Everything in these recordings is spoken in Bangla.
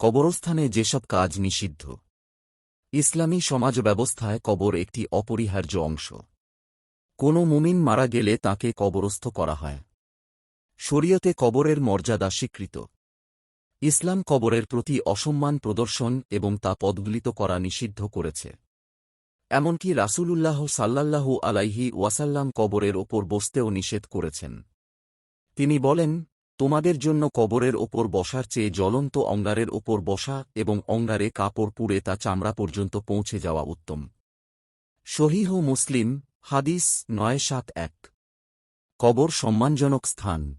কবরস্থানে যেসব কাজ নিষিদ্ধ। ইসলামী সমাজ ব্যবস্থায় কবর একটি অপরিহার্য অংশ। কোনো মুমিন মারা গেলে তাকে কবরস্থ করা হয়। শরীয়তে কবরের মর্যাদা স্বীকৃত। ইসলাম কবরের প্রতি অসম্মান প্রদর্শন এবং তা পদগুলিত করা নিষিদ্ধ করেছে। এমনকি রাসূলুল্লাহ সাল্লাল্লাহু আলাইহি ওয়াসাল্লাম কবরের ওপর বসতেও নিষেধ করেছেন। তিনি বলেন তোমাদের জন্য কবরের ওপর বসার চেয়ে জ্বলন্ত অঙ্গারের ওপর বসা এবং অঙ্গারে কাপড় পুড়ে তা চামড়া পর্যন্ত পৌঁছে যাওয়া উত্তম। শহীহ মুসলিম, হাদিস নয় সাত এক। কবর সম্মানজনক স্থান।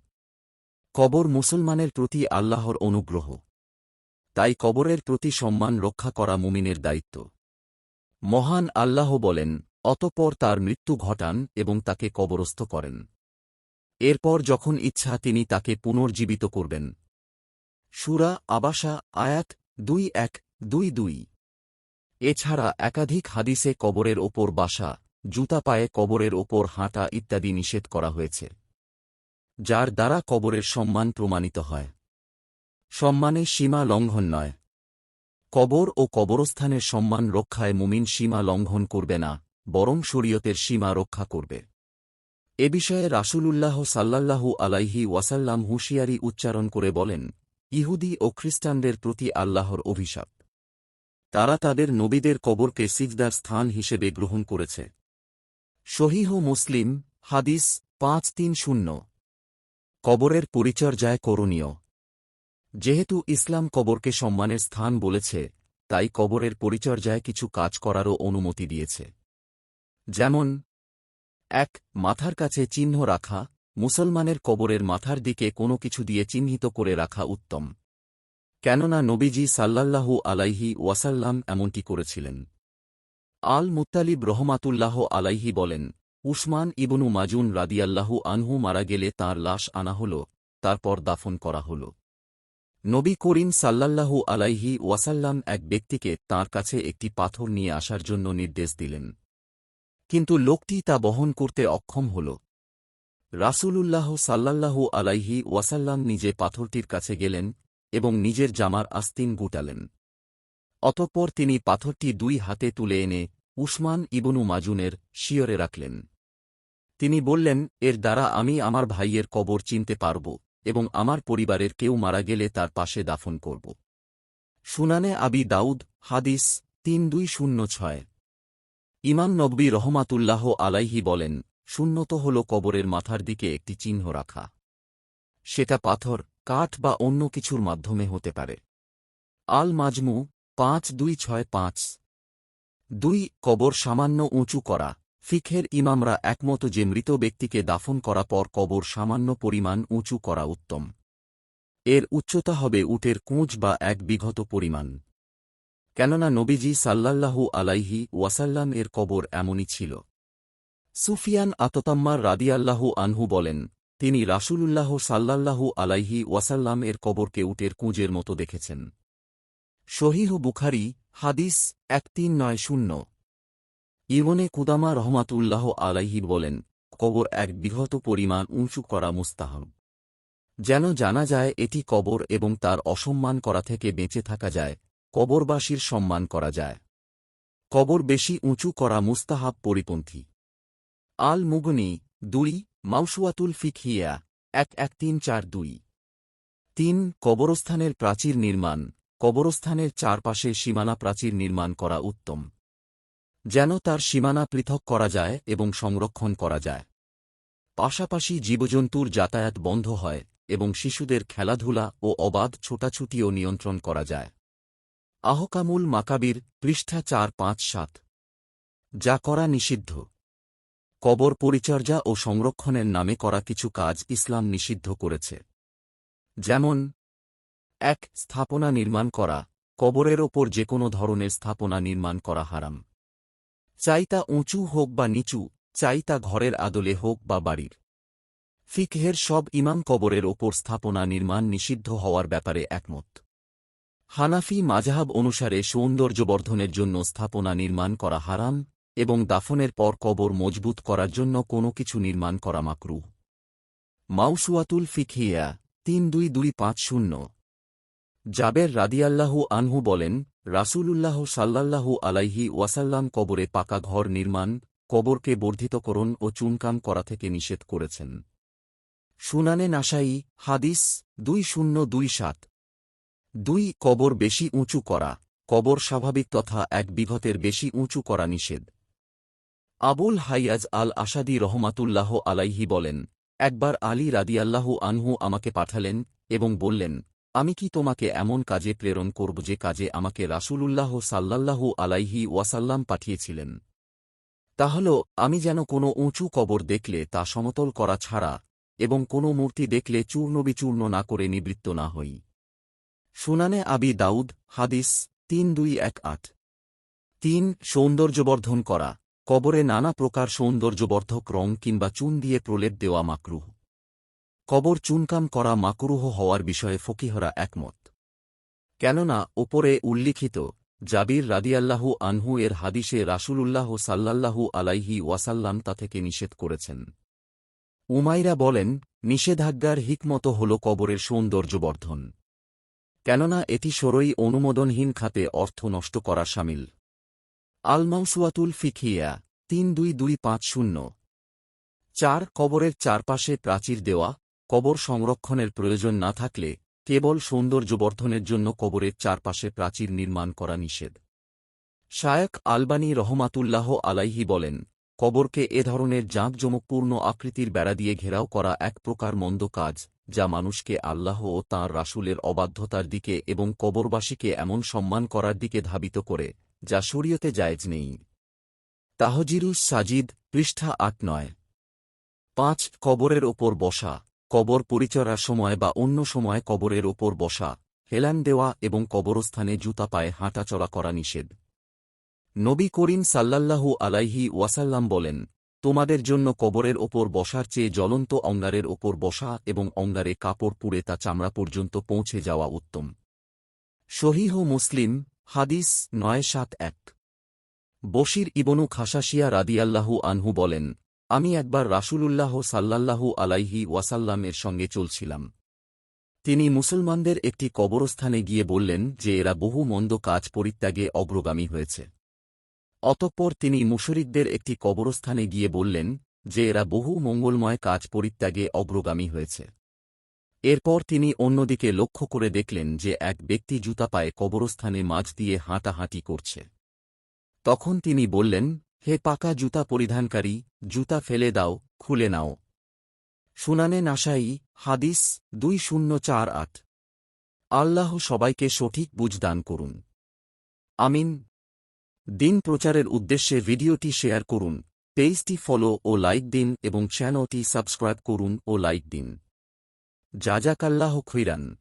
কবর মুসলমানের প্রতি আল্লাহর অনুগ্রহ। তাই কবরের প্রতি সম্মান রক্ষা করা মুমিনের দায়িত্ব। মহান আল্লাহ বলেন, অতপর তার মৃত্যু ঘটান এবং তাকে কবরস্থ করেন। এরপর যখন ইচ্ছা তিনি তাকে পুনর্জীবিত করবেন। সুরা আবাসা, আয়াত দুই এক, দুই দুই। এছাড়া একাধিক হাদিসে কবরের ওপর বাসা, জুতা পায়ে কবরের ওপর হাঁটা ইত্যাদি নিষেধ করা হয়েছে, যার দ্বারা কবরের সম্মান প্রমাণিত হয়। সম্মানে সীমা লঙ্ঘন নয়। কবর ও কবরস্থানের সম্মান রক্ষায় মুমিন সীমা লঙ্ঘন করবে না, বরং শরীয়তের সীমা রক্ষা করবে। এ বিষয়ে রাসূলুল্লাহ সাল্লাল্লাহু আলাইহি ওয়াসাল্লাম হুঁশিয়ারি উচ্চারণ করে বলেন, ইহুদি ও খ্রিস্টানদের প্রতি আল্লাহর অভিশাপ। তারা তাদের নবীদের কবরকে সিজদার স্থান হিসেবে গ্রহণ করেছে। শহীহ মুসলিম, হাদিস পাঁচ তিন শূন্য। কবরের পরিচর্যায় করণীয়। যেহেতু ইসলাম কবরকে সম্মানের স্থান বলেছে, তাই কবরের পরিচর্যায় কিছু কাজ করারও অনুমতি দিয়েছে। যেমন এক, মাথার কাছে চিহ্ন রাখা, মুসলমানের কবরের মাথার দিকে কোনো কিছু দিয়ে চিহ্নিত করে রাখা উত্তম। কেননা নবীজি সাল্লাল্লাহু আলাইহি ওয়াসাল্লাম এমনটি করেছিলেন। আল মুতালিব রহমাতুল্লাহ আলাইহি বলেন, উসমান ইবনু মাজুন রাদিয়াল্লাহু আনহু মারা গেলে তার লাশ আনা হল, তারপর দাফন করা হল। নবী করিম সাল্লাল্লাহু আলাইহি ওয়াসাল্লাম এক ব্যক্তিকে তার কাছে একটি পাথর নিয়ে আসার জন্য নির্দেশ দিলেন। কিন্তু লোকটি তা বহন করতে অক্ষম হল। রাসূলুল্লাহ সাল্লাল্লাহু আলাইহি ওয়াসাল্লাম নিজে পাথরটির কাছে গেলেন এবং নিজের জামার আস্তিন গুটালেন। অতঃপর তিনি পাথরটি দুই হাতে তুলে এনে উসমান ইবনু মাজুনের শিয়রে রাখলেন। তিনি বললেন, এর দ্বারা আমি আমার ভাইয়ের কবর চিনতে পারব এবং আমার পরিবারের কেউ মারা গেলে তার পাশে দাফন করব। সুনানে আবি দাউদ, হাদিস তিন দুই শূন্য ছয়। ইমাম নব্বী রহমাতুল্লাহ আলাইহি বলেন শূন্যত হল কবরের মাথার দিকে একটি চিহ্ন রাখা। সেটা পাথর, কাঠ বা অন্য কিছুর মাধ্যমে হতে পারে। আল মাজমু পাঁচ দুই ছয় পাঁচ। দুই, কবর সামান্য উঁচু করা। ফিখের ইমামরা একমত যে মৃত ব্যক্তিকে দাফন করা পর কবর সামান্য পরিমাণ উঁচু করা উত্তম। এর উচ্চতা হবে উটের কোঁচ বা এক বিঘত পরিমাণ। কেননা নবীজি সাল্লাল্লাহু আলাইহি ওয়াসাল্লাম এর কবর এমনই ছিল। সুফিয়ান আততাম্মার রাদিয়াল্লাহু আনহু বলেন, তিনি রাসূলুল্লাহ সাল্লাল্লাহু আলাইহি ওয়াসাল্লাম এর কবরকে উটের কুঁজের মতো দেখেছেন। শহীহ বুখারি, হাদিস এক তিন নয় শূন্য। ইবনে কুদামা রহমাতুল্লাহ আলাইহি বলেন, কবর এক বৃহৎ পরিমাণ উঁচু করা মুস্তাহব। যেন জানা যায় এটি কবর এবং তার অসম্মান করা থেকে বেঁচে থাকা যায় কবরবাসীর সম্মান করা যায়। কবর বেশি উঁচু করা মুস্তাহাব পরিপন্থী। আল মুগনি দুই মাউসুয়াতুল ফিকহিয়া এক এক, তিন, চার, দুই। তিন, কবরস্থানের প্রাচীর নির্মাণ, কবরস্থানের চারপাশে সীমানা প্রাচীর নির্মাণ করা উত্তম। যেন তার সীমানা পৃথক করা যায় এবং সংরক্ষণ করা যায়। পাশাপাশি জীবজন্তুর যাতায়াত বন্ধ হয় এবং শিশুদের খেলাধুলা ও অবাধ ছোটাছুটিও নিয়ন্ত্রণ করা যায়। আহকামুল মাকাবির পৃষ্ঠা চার পাঁচ সাত। যা করা নিষিদ্ধ। কবর পরিচর্যা ও সংরক্ষণের নামে করা কিছু কাজ ইসলাম নিষিদ্ধ করেছে। যেমন, এক, স্থাপনা নির্মাণ করা, কবরের ওপর যে কোনো ধরনের স্থাপনা নির্মাণ করা হারাম। চাই তা উঁচু হোক বা নিচু, চাই তা ঘরের আদলে হোক বা বাড়ির। ফিকহের সব ইমাম কবরের ওপর স্থাপনা নির্মাণ নিষিদ্ধ হওয়ার ব্যাপারে একমত। হানাফি মাজাহাব অনুসারে সৌন্দর্যবর্ধনের জন্য স্থাপনা নির্মাণ করা হারাম এবং দাফনের পর কবর মজবুত করার জন্য কোনো কিছু নির্মাণ করা মাকরু মাউসুয়াতুল ফিকহিয়া, তিন দুই দুই পাঁচ শূন্য। জাবের রাদিয়াল্লাহু আনহু বলেন, রাসূলুল্লাহ সাল্লাল্লাহু আলাইহি ওয়াসাল্লাম কবরে পাকা ঘর নির্মাণ, কবরকে বর্ধিতকরণ ও চুনকাম করা থেকে নিষেধ করেছেন। সুনানে নাসাই, হাদিস দুই শূন্য দুই সাত। দুই, কবর বেশি উঁচু করা। কবর স্বাভাবিক তথা এক বিঘতের বেশি উঁচু করা নিষেধ। আবুল হাইয়াজ আল আসাদি রহমাতুল্লাহ আলাইহি বলেন, একবার আলী রাদিয়াল্লাহু আনহু আমাকে পাঠালেন এবং বললেন, আমি কি তোমাকে এমন কাজে প্রেরণ করব যে কাজে আমাকে রাসূলুল্লাহ সাল্লাল্লাহু আলাইহি ওয়াসাল্লাম পাঠিয়েছিলেন? তা হল, আমি যেন কোনো উঁচু কবর দেখলে তা সমতল করা ছাড়া এবং কোনো মূর্তি দেখলে চূর্ণবিচূর্ণ না করে নিবৃত্ত না হই। সুনানে আবি দাউদ, হাদিস তিন দুই এক আট। তিন, সৌন্দর্যবর্ধন করা। কবরে নানা প্রকার সৌন্দর্যবর্ধক রং কিংবা চুন দিয়ে প্রলেপ দেওয়া মাকরুহ। কবর চুনকাম করা মাকরুহ হওয়ার বিষয়ে ফকিহরা একমত। কেননা, ওপরে উল্লিখিত, জাবির রাদিয়াল্লাহু আনহু এর হাদিসে রাসূলুল্লাহ সাল্লাল্লাহু আলাইহি ওয়াসাল্লাম তা থেকে নিষেধ করেছেন। উমাইরা বলেন, নিষেধাজ্ঞার হিকমত হল কবরের সৌন্দর্যবর্ধন। কেননা এটি সরই অনুমোদনহীন খাতে অর্থ নষ্ট করা সামিল। আলমাউসুয়াতুল ফিখিয়া তিন দুই দুই পাঁচ শূন্য। চার, কবরের চারপাশে প্রাচীর দেওয়া, কবর সংরক্ষণের প্রয়োজন না থাকলে কেবল সৌন্দর্যবর্ধনের জন্য কবরের চারপাশে প্রাচীর নির্মাণ করা নিষেধ। শায়ক আলবানী রহমাতুল্লাহ আলাইহি বলেন, কবরকে এ ধরনের জাঁকজমকপূর্ণ আকৃতির বেড়া দিয়ে ঘেরাও করা এক প্রকার মন্দ কাজ। যা মানুষকে আল্লাহ ও তাঁর রাসূলের অবাধ্যতার দিকে এবং কবরবাসীকে এমন সম্মান করার দিকে ধাবিত করে, যা শরীয়তে জায়েজ নেই। তাহজিরুস সাজিদ, পৃষ্ঠা আট নয়। পাঁচ, কবরের ওপর বসা, কবর পরিচরার সময় বা অন্য সময় কবরের ওপর বসা, হেলান দেওয়া এবং কবরস্থানে জুতা পায়ে হাঁটাচলা করা নিষেধ। নবী করিম সাল্লাল্লাহু আলাইহি ওয়াসাল্লাম বলেন তোমাদের জন্য কবরের ওপর বসার চেয়ে জ্বলন্ত অঙ্গারের ওপর বসা এবং অঙ্গারে কাপড় পুড়ে তা চামড়া পর্যন্ত পৌঁছে যাওয়া উত্তম। শহীহ মুসলিম, হাদিস নয় সাত এক। বশির ইবনু খাসাশিয়া রাদিয়াল্লাহু আনহু বলেন, আমি একবার রাসূলুল্লাহ সাল্লাল্লাহু আলাইহি ওয়াসাল্লামের সঙ্গে চলছিলাম। তিনি মুসলমানদের একটি কবরস্থানে গিয়ে বললেন যে এরা বহু মন্দ কাজ পরিত্যাগে অগ্রগামী হয়েছে। অতঃপর তিনি মুশরিকদের একটি কবরস্থানে গিয়ে বললেন, যে এরা বহু মঙ্গলময় কাজ পরিত্যাগে অগ্রগামী হয়েছে। এরপর তিনি অন্যদিকে লক্ষ্য করে দেখলেন যে এক ব্যক্তি জুতা পায়ে কবরস্থানে মাঝ দিয়ে হাঁটাহাঁটি করছে। তখন তিনি বললেন, হে পাকা জুতা পরিধানকারী, জুতা ফেলে দাও, খুলে নাও। শুনানে নাসাই, হাদিস দুই শূন্য চার আট। আল্লাহ সবাইকে সঠিক বুঝদান করুন। আমিন। দিন প্রচারের উদ্দেশ্যে ভিডিওটি শেয়ার করুন, পেজটি ফলো ও লাইক দিন এবং চ্যানেলটি সাবস্ক্রাইব করুন ও লাইক দিন। জাজাকাল্লাহ খৈরান।